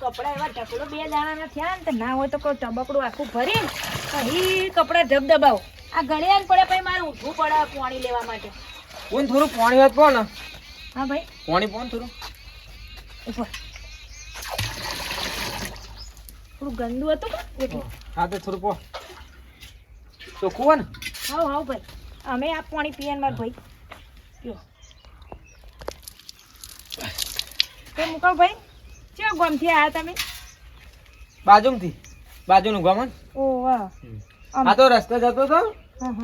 ટકલો બે દાણા થયા ને તો ના હોય તો કોઈ ટબકડું આખું ભરી પછી કપડા ધબધબાવો આ ઘડિયાળ પડે પછી મારે ઊઠવું પડે પાણી લેવા માટે. કોણ થોડું પાણી હોત કોણ હા ભાઈ. પાણી કોણ થોડું. ઉપર થોડું ગંદુ હતું એટલે. હા તો થોડું પો. તો હોય ને. હાવ હા ભાઈ. અમે આ પાણી પીએ ને માર ભાઈ. પીઓ. તો મુકાવ ભાઈ. ચેવો ગમથી આયા તમે? બાજુમાંથી. બાજુનું ગમન ઓ વાહ. આ તો રસ્તે જતો તો.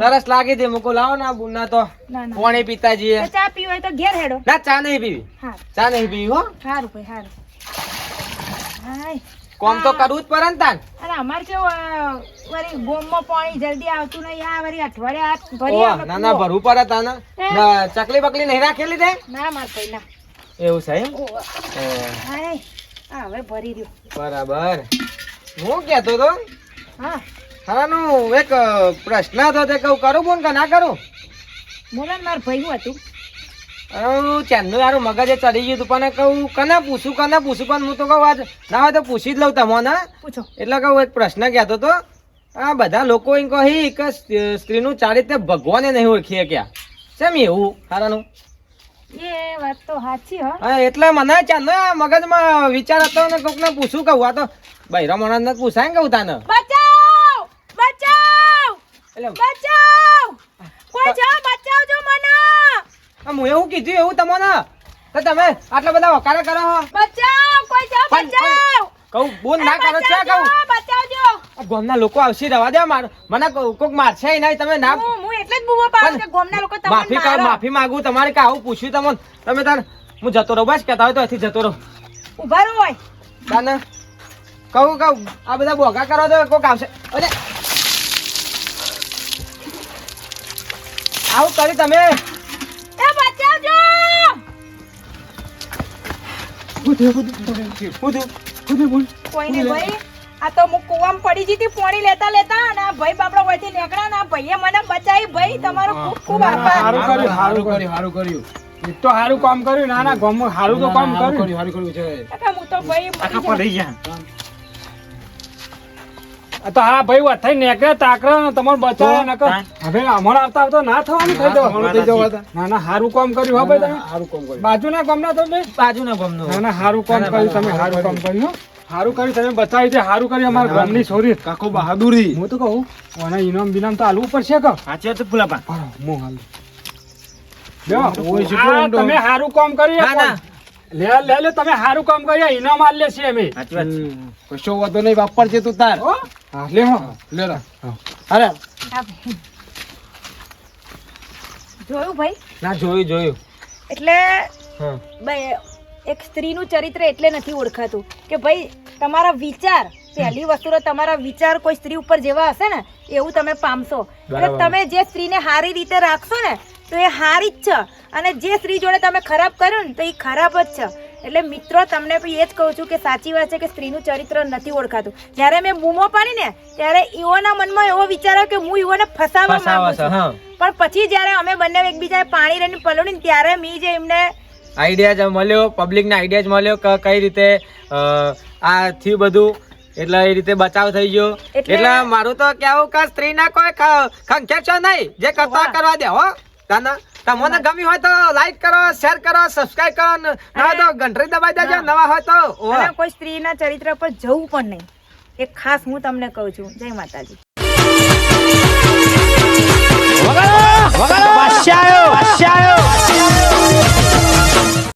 તરસ લાગી હતી મુકો લાવો ના બુના તો. કોણે ના. પાણી પીતા જઈએ. તો ચા પીવો તો ઘેર હેડો. ના ચા નહીં પીવી. ચા નહીં પીવી હો. સારું ભાઈ સારું હાય. કોમ તો કરવું જ પડે ને તાન. અરે અમારે કેવું વરી ગોમમાં પાણી જલ્દી આવતું નહીં. આ વળી અઠવાડિયા ભરી ના ના ભરવું પડે તાને. ચકલી બકલી નહીં રાખેલી તે? ના માર ભાઈ ના. એવું ઓહ, હાય. હવે ભરી દો બરાબર. હું કહેતો તો? હા. હારાનું એક પ્રશ્ન હતો તે કહું કરું બોન કે ના કરું? બોલો માર ભાઈ હતું. હું ચાંદનું યારું મગજે ચડી ગયું પણ કહું કને પૂછું કને પૂછું પણ હું તો કહું આજ ના હોય તો પૂછી જ લઉં તમને પૂછો. એટલે કહું એક પ્રશ્ન કહેતો તો આ બધા લોકો એમ કહી કે સ્ત્રી- સ્ત્રીનું ચારિત્ર ભગવાને નહીં ઓળખીએ ક્યાં. કેમ એવું હારાનું. એ વાત તો સાચી હા. એટલે મને ચાંદનો મગજમાં વિચાર હતો ને કોકને પૂછું કહું આ તો બૈરા જ પૂછાય ને કહું તાને. બચાવ! બચાવ! એટલે બચાવ! કોઈ જાઓ બચાવજો મને! હું એવું કીધું એવું તમને? તો તમે આટલા બધા વકારા કરો છો બચાવ! કોઈ જાઓ બચાવ! કહું બોલ ના કરો છો કહું? બચાવજો! ગામના લોકો આવશે રવા દે માર મને કોક મારશે નહીં તમે ના એટલે જ બૂમો પાડે કે ગોમના લોકો તમને માફી કર માફી માંગુ તમારે કે આવું પૂછ્યું તમને તમે તાર હું જતો રહું બસ કહેતા હોય તો અહીંથી જતો રહું ઊભા રહો હોય તાને કહું કહું આ બધા બોગા કરો તો કોક આવશે અરે આવું કરી તમે એ બચાવજો કોઈ નહીં ભાઈ આ તો હું કુવામાં પડી જતી પોણી લેતા લેતા અને ભાઈ બાપડા વચ્ચે નીકળ્યા ના ભાઈએ મને બચાવી. ભાઈ તમારો ખૂબ ખૂબ આભાર. સારું કર્યું સારું કર્યું. સારું કર્યું. એક તો સારું કામ કર્યું ના ના ગમ સારું તો કામ કર્યું. સારું કર્યું છે. કાકા, હું તો ભાઈ મરી જાય. ગયા. તો હા ભાઈ વથાઈ થઈ નેકળે તાકરા ને તમારે બચાવે નકર. હવે અમારે આવતા આવતા ના થવાનું થઈ જવા ના ના સારું કામ કર્યું હા ભાઈ તમે? સારું કામ કર્યું. બાજુના ગામના તમે બાજુના ગામનો. ના ના સારું કામ કર્યું તમે સારું કામ કર્યું. સારું કર્યું તમે બતાવી દે સારું કર્યું અમારા ગામની છોરી. કાકો બહાદુરી. હું તો કહું મને ઇનામ બિનામ તો હાલવું પડશે કે? સાચી ફૂલાપા હા, હું હાલ તમે સારું કામ કર્યું. લે લે લે તમે સારું કામ કર્યું ઇનામ આલ લે છે અમે. સાચી વાત કશો વધો નહીં વાપર છે તું તાર. હા, લે હો. લે રા અરે. જોયું ભાઈ? ના જોયું જોયું. એટલે એક સ્ત્રીનું ચરિત્ર એટલે નથી ઓળખાતું. કે ભાઈ તમારા વિચાર પહેલી વસ્તુ તો તમારા વિચાર કોઈ સ્ત્રી ઉપર જેવા હશે ને એવું તમે પામશો. એટલે તમે જે સ્ત્રીને સારી રીતે રાખશો ને તો એ સારી જ છે. અને જે સ્ત્રી જોડે તમે ખરાબ કર્યું ને તો એ ખરાબ જ છે. એટલે મિત્રો તમને એ જ કહું છું કે સાચી વાત છે કે સ્ત્રીનું ચરિત્ર નથી ઓળખાતું. જ્યારે મેં બૂમો પાડી ને ત્યારે ઈવોના મનમાં એવો વિચાર આવ્યો કે હું ઈવોને ફસાવવા ફસાવા માંગુ છું. પણ પછી જ્યારે અમે બંને એકબીજાએ પાણી લઈને પલોડીને ત્યારે મેં જે એમને આઈડિયા જ મળ્યો પબ્લિકને આઈડિયા જ મળ્યો કે કઈ રીતે આ થયું બધું. એટલે એ રીતે બચાવ થઈ ગયો. એટલે મારું તો કેવું કે સ્ત્રીના કોઈ ખંખ્યા છો નહીં. જે કરતા કરવા દે હો. તાના તમને ગમી હોય તો લાઈક કરો શેર કરો સબસ્ક્રાઇબ કરો. નવા તો ઘંટરી દબાઈ દેજો નવા હોય તો. કોઈ સ્ત્રીના ચરિત્ર પર જવું પણ નહીં. એ ખાસ હું તમને કહું છું. જય માતાજી. વગાડો! વગાડો!